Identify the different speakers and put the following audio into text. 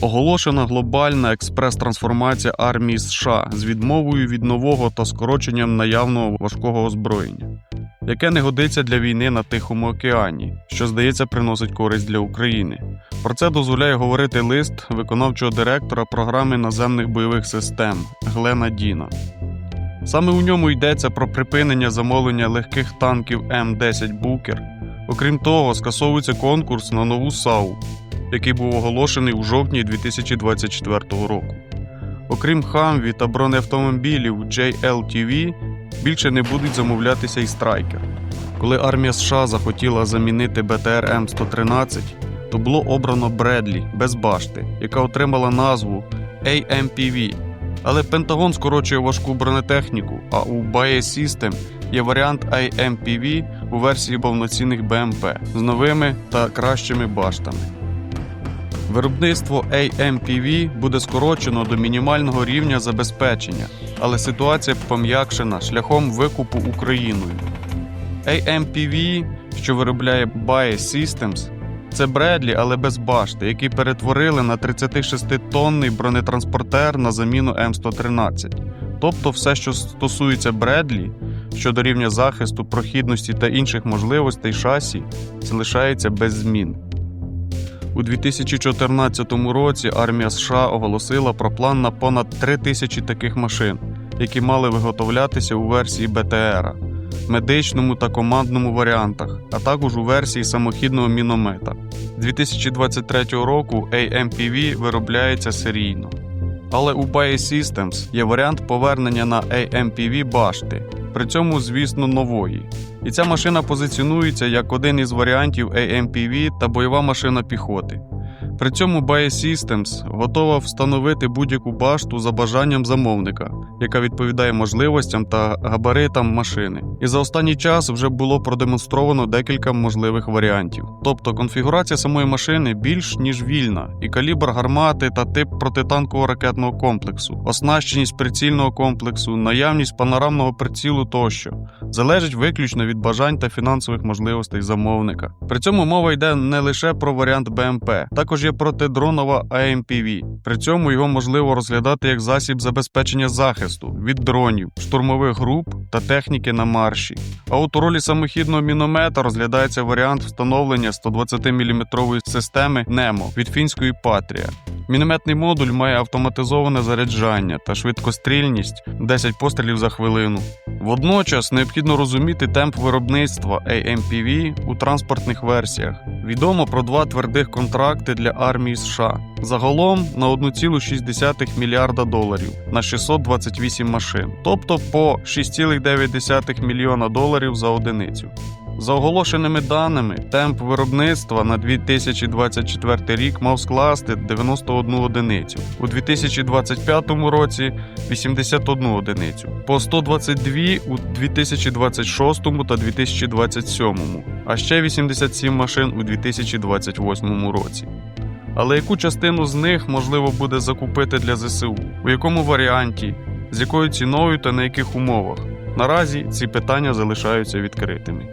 Speaker 1: Оголошена глобальна експрес-трансформація армії США з відмовою від нового та скороченням наявного важкого озброєння, яке не годиться для війни на Тихому океані, що здається приносить користь для України. Про це дозволяє говорити лист виконавчого директора програми наземних бойових систем Глена Діна. Саме у ньому йдеться про припинення замовлення легких танків М10 Букер. Окрім того, скасовується конкурс на нову САУ, який був оголошений у жовтні 2024 року. Окрім Хамві та бронеавтомобілів JLTV, більше не будуть замовлятися і страйкер. Коли армія США захотіла замінити БТР М113, то було обрано Бредлі без башти, яка отримала назву AMPV. Але Пентагон скорочує важку бронетехніку, а у BAE System є варіант AMPV у версії повноцінних БМП з новими та кращими баштами. Виробництво AMPV буде скорочено до мінімального рівня забезпечення, але ситуація пом'якшена шляхом викупу Україною. AMPV, що виробляє BAE Systems, це Бредлі, але без башти, які перетворили на 36-тонний бронетранспортер на заміну М113. Тобто все, що стосується Бредлі, щодо рівня захисту, прохідності та інших можливостей шасі, залишається без змін. У 2014 році армія США оголосила про план на понад 3 тисячі таких машин, які мали виготовлятися у версії БТР, медичному та командному варіантах, а також у версії самохідного міномета. З 2023 року AMPV виробляється серійно. Але у BAE Systems є варіант повернення на AMPV башти, при цьому, звісно, нової. І ця машина позиціонується як один із варіантів AMPV та бойова машина піхоти. При цьому BAE Systems готова встановити будь-яку башту за бажанням замовника, яка відповідає можливостям та габаритам машини. І за останній час вже було продемонстровано декілька можливих варіантів. Тобто конфігурація самої машини більш ніж вільна, і калібр гармати та тип протитанкового ракетного комплексу, оснащеність прицільного комплексу, наявність панорамного прицілу тощо залежить виключно від бажань та фінансових можливостей замовника. При цьому мова йде не лише про варіант БМП, також є протидронова AMPV. При цьому його можливо розглядати як засіб забезпечення захисту від дронів, штурмових груп та техніки на марші. А от у ролі самохідного міномета розглядається варіант встановлення 120-мм системи НЕМО від фінської Патрія. Мінометний модуль має автоматизоване заряджання та швидкострільність 10 пострілів за хвилину. Водночас необхідно розуміти темп виробництва AMPV у транспортних версіях. Відомо про два твердих контракти для армії США. Загалом на 1,6 мільярда доларів на 628 машин, тобто по 6,9 мільйона доларів за одиницю. За оголошеними даними, темп виробництва на 2024 рік мав скласти 91 одиницю, у 2025 році 81 одиницю, по 122 у 2026 та 2027, а ще 87 машин у 2028 році. Але яку частину з них можливо буде закупити для ЗСУ? У якому варіанті, з якою ціною та на яких умовах? Наразі ці питання залишаються відкритими.